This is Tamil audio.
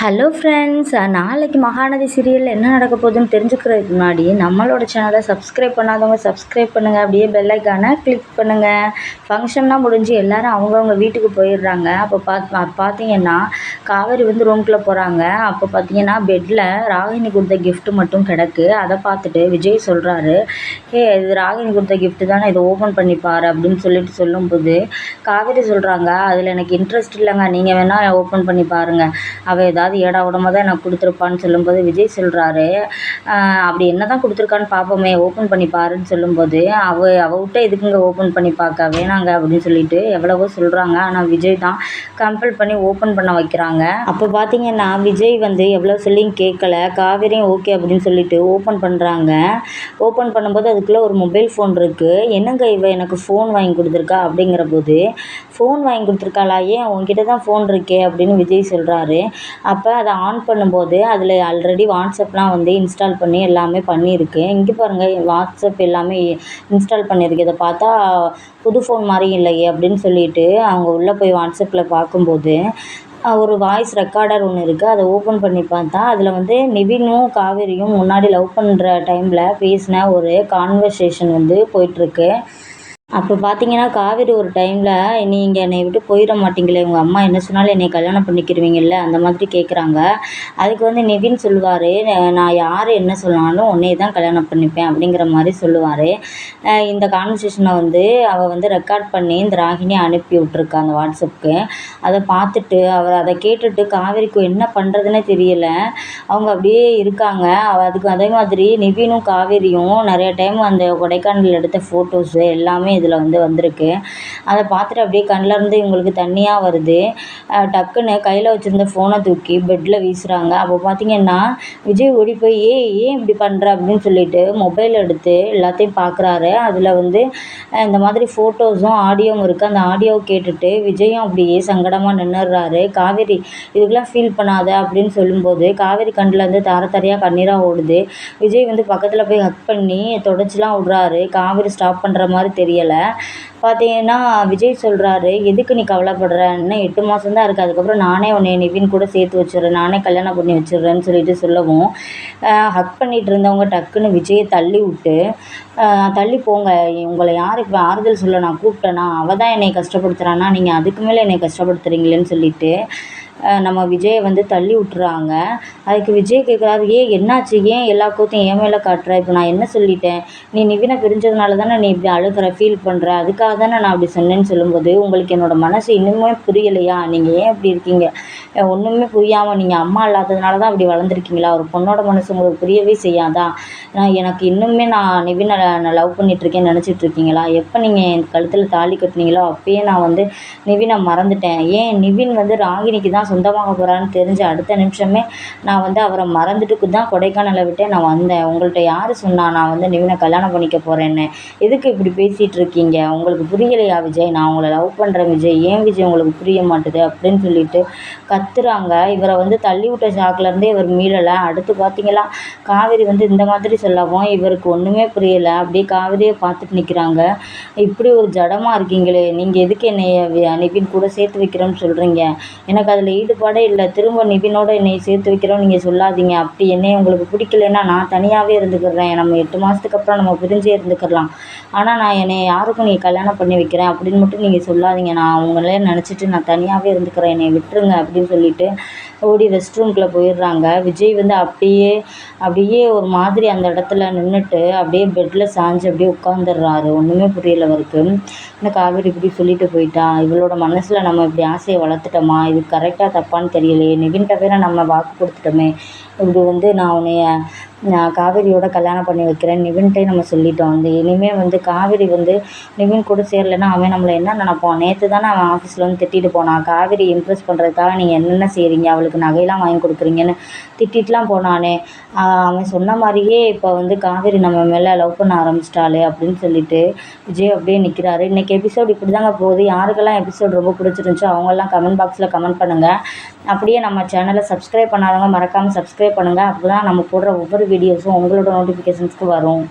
ஹலோ ஃப்ரெண்ட்ஸ் நாளைக்கு மகாநதி சீரியலில் என்ன நடக்க போகுதுன்னு தெரிஞ்சுக்கிறதுக்கு முன்னாடி நம்மளோட சேனலை சப்ஸ்கிரைப் பண்ணாதவங்க சப்ஸ்கிரைப் பண்ணுங்கள் அப்படியே பெல் கிளிக் பண்ணுங்கள் ஃபங்க்ஷன்லாம் முடிஞ்சு எல்லாரும் அவங்கவுங்க வீட்டுக்கு போயிடுறாங்க. அப்போ பாத் பார்த்தீங்கன்னா காவேரி வந்து ரூம்குள்ளே போகிறாங்க அப்போ பார்த்தீங்கன்னா பெட்டில் ராகினி கொடுத்த கிஃப்ட் மட்டும் கிடக்கு. அதை பார்த்துட்டு விஜய் சொல்கிறாரு ஏ இது ராகினி கொடுத்த கிஃப்ட்டு தானே இதை ஓப்பன் பண்ணி பாரு அப்படின்னு சொல்லிட்டு சொல்லும்போது காவேரி சொல்கிறாங்க அதில் எனக்கு இன்ட்ரெஸ்ட் இல்லைங்க. நீங்கள் வேணால் ஓப்பன் பண்ணி பாருங்கள் அவள் ஏதாவது ஏடா உடம்பா தான் எனக்கு கொடுத்துருப்பான்னு சொல்லும்போது விஜய் சொல்கிறாரு அப்படி என்ன தான் கொடுத்துருக்கான்னு பார்ப்போமே ஓப்பன் பண்ணி பாருன்னு சொல்லும்போது அவ அவள் விட்ட எதுக்குங்க ஓப்பன் பண்ணி பார்க்க வேணாங்க அப்படின்னு சொல்லிட்டு எவ்வளவோ சொல்கிறாங்க ஆனால் விஜய் தான் கம்பல் பண்ணி ஓப்பன் பண்ண வைக்கிறாங்க. அப்போ பார்த்தீங்கன்னா விஜய் வந்து எவ்வளோ சொல்லியும் கேட்கல. காவேரியும் ஓகே அப்படின்னு சொல்லிட்டு ஓப்பன் பண்ணுறாங்க ஓப்பன் பண்ணும்போது அதுக்குள்ளே ஒரு மொபைல் ஃபோன் இருக்குது என்னங்க இவ எனக்கு ஃபோன் வாங்கி கொடுத்துருக்கா அப்படிங்கிற போது ஃபோன் வாங்கி கொடுத்துருக்காளா? ஏன் உங்ககிட்ட தான் ஃபோன் இருக்கே அப்படின்னு விஜய் சொல்கிறாரு அப்போ அதை ஆன் பண்ணும்போது அதில் ஆல்ரெடி வாட்ஸ்அப்லாம் வந்து இன்ஸ்டால் பண்ணி எல்லாமே பண்ணியிருக்கு. இங்கே பாருங்கள் வாட்ஸ்அப் எல்லாமே இன்ஸ்டால் பண்ணியிருக்கு. இதை பார்த்தா புது ஃபோன் மாதிரி இல்லையே அப்படின்னு சொல்லிட்டு அவங்க உள்ளே போய் வாட்ஸ்அப்பில் பார்க்கும்போது ஒரு வாய்ஸ் ரெக்கார்டர் ஒன்று இருக்குது அதை ஓப்பன் பண்ணி பார்த்தா அதில் வந்து நிவினும் காவேரியும் முன்னாடி லவ் பண்ணுற டைமில் பேசின ஒரு கான்வர்சேஷன் வந்து போயிட்டுருக்கு அப்போ பார்த்தீங்கன்னா காவேரி ஒரு டைமில் நீங்கள் என்னை விட்டு போயிட மாட்டீங்களே உங்கள் அம்மா என்ன சொன்னாலும் என்னை கல்யாணம் பண்ணிக்கிருவீங்கள்ல அந்த மாதிரி கேட்குறாங்க அதுக்கு வந்து நிவின் சொல்லுவார் நான் யார் என்ன சொன்னாலும் உன்னையே தான் கல்யாணம் பண்ணிப்பேன் அப்படிங்கிற மாதிரி சொல்லுவார். இந்த கான்வர்சேஷனை வந்து அவள் வந்து ரெக்கார்ட் பண்ணி இந்த ராகினி அனுப்பி விட்ருக்கா அந்த வாட்ஸ்அப்புக்கு. அதை பார்த்துட்டு அவர் அதை கேட்டுட்டு காவேரிக்கு என்ன பண்ணுறதுனே தெரியல. அவங்க அப்படியே இருக்காங்க. அதுக்கு அதே மாதிரி நிவினும் காவேரியும் நிறைய டைம் அந்த கொடைக்கானல் எடுத்த ஃபோட்டோஸு எல்லாமே இதில் வந்து வந்திருக்கு. அதை பார்த்துட்டு அப்படியே கண்ணில் இவங்களுக்கு தண்ணியாக வருது. டக்குன்னு கையில் வச்சுருந்த ஃபோனை தூக்கி பெட்டில் வீசுகிறாங்க அப்போ பார்த்தீங்கன்னா விஜய் ஓடி போய் ஏ ஏன் இப்படி பண்ணுற அப்படின்னு சொல்லிட்டு மொபைல் எடுத்து எல்லாத்தையும் பார்க்குறாரு அதில் வந்து இந்த மாதிரி ஃபோட்டோஸும் ஆடியோவும் இருக்குது அந்த ஆடியோவை கேட்டுட்டு விஜயும் அப்படியே சங்கடமாக நின்றுடுறாரு காவேரி இதுக்கெல்லாம் ஃபீல் பண்ணாத அப்படின்னு சொல்லும்போது காவேரி கண்ணிலேருந்து தார தரையாக கண்ணீராக ஓடுது. விஜய் வந்து பக்கத்தில் போய் ஹக் பண்ணி தொடச்சிலாம் விட்றாரு. காவேரி ஸ்டாப் பண்ணுற மாதிரி தெரியலை. பார்த்தீங்கன்னா விஜய் சொல்கிறாரு எதுக்கு நீ கவலைப்படுற? இன்னும் எட்டு மாதம் தான் இருக்குது அதுக்கப்புறம் நானே உன்னை நிவின் கூட சேர்த்து வச்சுடுறேன். நானே கல்யாணம் பண்ணி வச்சுடுறேன்னு சொல்லிட்டு சொல்லவும் ஹக் பண்ணிகிட்டு இருந்தவங்க டக்குன்னு விஜயை தள்ளி விட்டு தள்ளி போங்க. உங்களை யார் இப்போ ஆறுதல் சொல்ல நான் கூப்பிட்டேனா அவள் தான் என்னை கஷ்டப்படுத்துகிறான்னா நீங்கள் அதுக்கு மேலே என்னை கஷ்டப்படுத்துகிறீங்களேன்னு சொல்லிட்டு நம்ம விஜயை வந்து தள்ளி விட்டுறாங்க. அதுக்கு விஜய் கேட்குறாரு ஏன் என்னாச்சு? ஏன் எல்லா கூத்தையும் என் மேலே காட்டுற? இப்போ நான் என்ன சொல்லிட்டேன்? நீ நிவினை பிரிஞ்சதுனால தானே நீ இப்படி அழுகிற ஃபீல் பண்ணுற அதுக்காக தானே நான் அப்படி சொன்னேன்னு சொல்லும்போது உங்களுக்கு என்னோடய மனசு இன்னுமே புரியலையா? நீங்கள் ஏன் இப்படி இருக்கீங்க? ஒன்றுமே புரியாமல் நீங்கள் அம்மா இல்லாததுனால தான் அப்படி வளர்ந்துருக்கீங்களா? ஒரு பொண்ணோட மனசு உங்களுக்கு புரியவே செய்யாதா? நான் எனக்கு இன்னுமே நான் நிவினை நான் லவ் பண்ணிகிட்ருக்கேன்னு நினச்சிட்ருக்கீங்களா எப்போ நீங்கள் என் கழுத்தில் தாலி கட்டினீங்களோ அப்போயே நான் வந்து நிவினை மறந்துட்டேன். ஏன் நிவின் வந்து ராகினிக்கு தான் சொந்தமாக போகிறான்னு தெரிஞ்ச அடுத்த நிமிஷமே நான் வந்து அவரை மறந்துட்டு தான் கொடைக்கானலை விட்டே நான் வந்தேன். உங்கள்கிட்ட யார் சொன்னா நான் வந்து நிவினை கல்யாணம் பண்ணிக்க போகிறேன்னு எதுக்கு இப்படி பேசிகிட்டு இருக்கீங்க? உங்களுக்கு புரியலையா விஜய்? நான் உங்களை லவ் பண்ணுறேன் விஜய். ஏன் விஜய் உங்களுக்கு புரிய மாட்டுது அப்படின்னு சொல்லிட்டு கத்துறாங்க. இவரை வந்து தள்ளி விட்ட ஷாக்லேருந்தே இவர் மீளலை. அடுத்து பார்த்தீங்களா காவேரி வந்து இந்த மாதிரி சொல்லவும் இவருக்கு ஒன்றுமே புரியலை. அப்படியே காவிரியை பார்த்துட்டு நிற்கிறாங்க இப்படி ஒரு ஜடமாக இருக்கீங்களே. நீங்கள் எதுக்கு என்னை நிவின் கூட சேர்த்து வைக்கிறோம்னு சொல்கிறீங்க எனக்கு அதில் ஈடுபாடே இல்லை. திரும்ப நிவினோட என்னை சேர்த்து வைக்கிறோம் நீங்கள் சொல்லாதீங்க. அப்படி என்னை உங்களுக்கு பிடிக்கலன்னா நான் தனியாகவே இருந்துக்கிறேன். நம்ம எட்டு மாதத்துக்கு அப்புறம் நம்ம பிரிஞ்சே இருந்துக்கிடலாம் ஆனால் நான் என்னை யாருக்கும் நீ கல்யாணம் பண்ணி வைக்கிறேன் அப்படின்னு மட்டும் நீங்கள் சொல்லாதீங்க. நான் அவங்களே நினச்சிட்டு நான் தனியாகவே இருந்துக்கிறேன். என்னை விட்டுருங்க அப்படின்னு சொல்லிட்டு ஓடி ரெஸ்ட் ரூம்குள்ளே போயிடுறாங்க. விஜய் வந்து அப்படியே அப்படியே ஒரு மாதிரி அந்த இடத்துல நின்றுட்டு அப்படியே பெட்டில் சாஞ்சு அப்படியே உட்காந்துடுறாரு ஒன்றுமே புரியல அவருக்கு. இந்த காவேரி இப்படி சொல்லிட்டு போயிட்டா? இவளோட மனசில் நம்ம இப்படி ஆசையை வளர்த்துட்டோமா? இது கரெக்டாக தப்பான்னு தெரியலையே. நிவின்கிட்ட வேற நம்ம வாக்கு கொடுத்துட்டோமே. இப்படி வந்து நான் உன்னைய நான் காவேரியோட கல்யாணம் பண்ணி வைக்கிறேன். நிவின்ட்டே நம்ம சொல்லிட்டோம். வந்து இனிமேல் வந்து காவேரி வந்து நிவின் கூட சேரலைன்னா அவன் நம்மளை என்ன நினப்பான்? நேற்று தானே அவன் ஆஃபீஸில் வந்து திட்டிட்டு போனான். காவேரி இம்ப்ரெஸ் பண்ணுறதுக்காக நீங்கள் என்னென்ன செய்கிறீங்க அவளுக்கு நகையெல்லாம் வாங்கி கொடுக்குறீங்கன்னு திட்டிட்டுலாம் போனானே. அவன் சொன்ன மாதிரியே இப்போ வந்து காவேரி நம்ம மேலே லவ் பண்ண ஆரம்பிச்சிட்டாளே அப்படின்னு சொல்லிட்டு விஜய் அப்படியே நிற்கிறாரு இன்றைக்கி எபிசோடு இப்படி தாங்க போகுது. யாருக்கெல்லாம் எபிசோட் ரொம்ப பிடிச்சிருந்துச்சோ அவங்கெல்லாம் கமெண்ட் பாக்ஸில் கமெண்ட் பண்ணுங்கள் அப்படியே நம்ம சேனலை சப்ஸ்கிரைப் பண்ணாதவங்க மறக்காமல் சப்ஸ்கிரைப் பண்ணுங்கள் அப்போ தான் நம்ம போடுற ஒவ்வொரு வீடியோஸும் உங்களோட நோட்டிஃபிகேஷன்ஸ்க்கு வரும்.